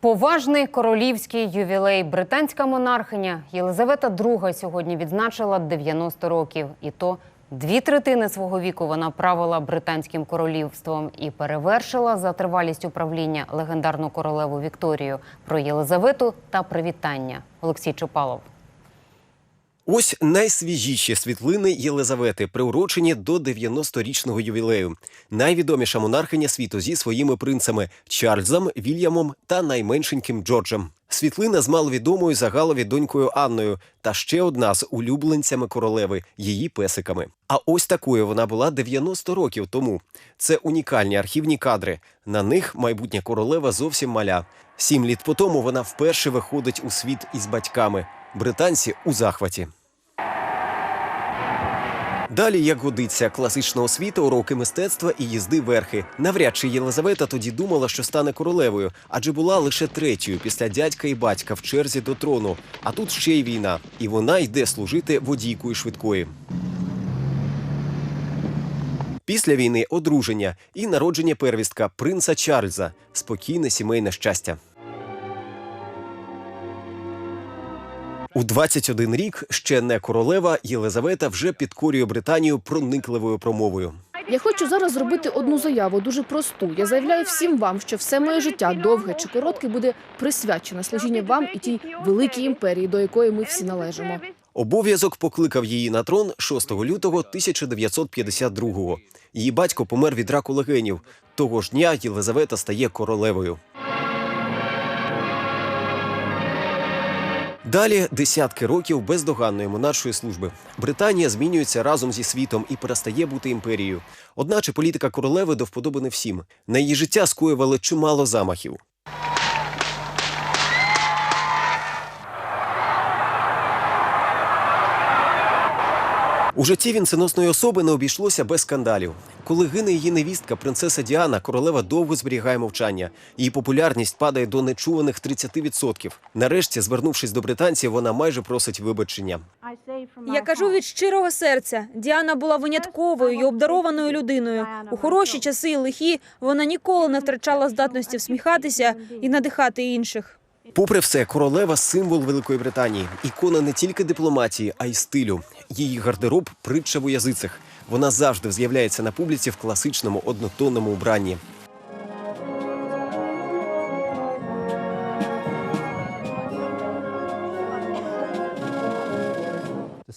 Поважний королівський ювілей. Британська монархиня Єлизавета II сьогодні відзначила 90 років. І то дві третини свого віку вона правила британським королівством і перевершила за тривалість управління легендарну королеву Вікторію. Про Єлизавету та привітання. Олексій Чопалов. Ось найсвіжіші світлини Єлизавети, приурочені до 90-річного ювілею. Найвідоміша монархиня світу зі своїми принцами Чарльзом, Вільямом та найменшеньким Джорджем. Світлина з маловідомою загалові донькою Анною та ще одна з улюбленцями королеви, її песиками. А ось такою вона була 90 років тому. Це унікальні архівні кадри. На них майбутня королева зовсім маля. Сім літ по тому вона вперше виходить у світ із батьками. Британці у захваті. Далі, як годиться, класична освіта, уроки мистецтва і їзди верхи. Навряд чи Єлизавета тоді думала, що стане королевою, адже була лише третьою після дядька і батька в черзі до трону. А тут ще й війна, і вона йде служити водійкою швидкої. Після війни одруження і народження первістка принца Чарльза. Спокійне сімейне щастя. У 21 рік ще не королева Єлизавета вже підкорює Британію проникливою промовою. Я хочу зараз зробити одну заяву, дуже просту. Я заявляю всім вам, що все моє життя, довге чи коротке, буде присвячене служінню вам і тій великій імперії, до якої ми всі належимо. Обов'язок покликав її на трон 6 лютого 1952-го. Її батько помер від раку легенів. Того ж дня Єлизавета стає королевою. Далі десятки років бездоганної монаршої служби. Британія змінюється разом зі світом і перестає бути імперією. Одначе політика королеви до вподоби не всім. На її життя скоювали чимало замахів. У житті вінценосної особи не обійшлося без скандалів. Коли гине її невістка, принцеса Діана, королева довго зберігає мовчання. Її популярність падає до нечуваних 30%. Нарешті, звернувшись до британців, вона майже просить вибачення. Я кажу від щирого серця. Діана була винятковою і обдарованою людиною. У хороші часи і лихі вона ніколи не втрачала здатності всміхатися і надихати інших. Попри все, королева символ Великої Британії, ікона не тільки дипломатії, а й стилю. Її гардероб притча в язицях. Вона завжди з'являється на публіці в класичному однотонному убранні.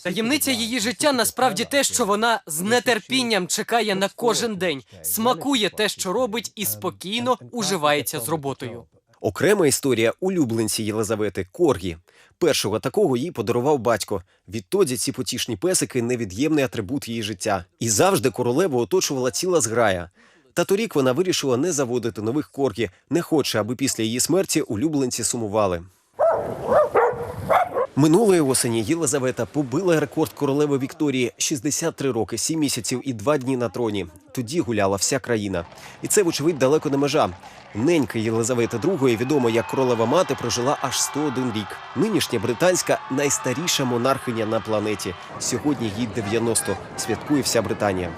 Таємниця її життя насправді те, що вона з нетерпінням чекає на кожен день, смакує те, що робить, і спокійно уживається з роботою. Окрема історія улюбленці Єлизавети Коргі. Першого такого їй подарував батько. Відтоді ці потішні песики невід'ємний атрибут її життя. І завжди королеву оточувала ціла зграя. Та торік вона вирішила не заводити нових коргі, не хоче, аби після її смерті улюбленці сумували. Минулої осені Єлизавета побила рекорд королеви Вікторії 63 роки, 7 місяців і 2 дні на троні. Тоді гуляла вся країна. І це, вочевидь, далеко не межа. Ненька Єлизавети II, відомо як королева мати, прожила аж 101 рік. Нинішня британська найстаріша монархиня на планеті. Сьогодні їй 90. Святкує вся Британія.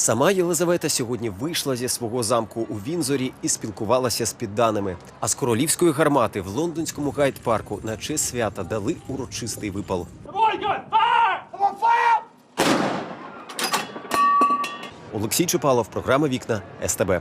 Сама Єлизавета сьогодні вийшла зі свого замку у Вінзорі і спілкувалася з підданими. А з королівської гармати в лондонському гайд-парку на честь свята дали урочистий випал. Олексій Чупалов, програма Вікна СТБ.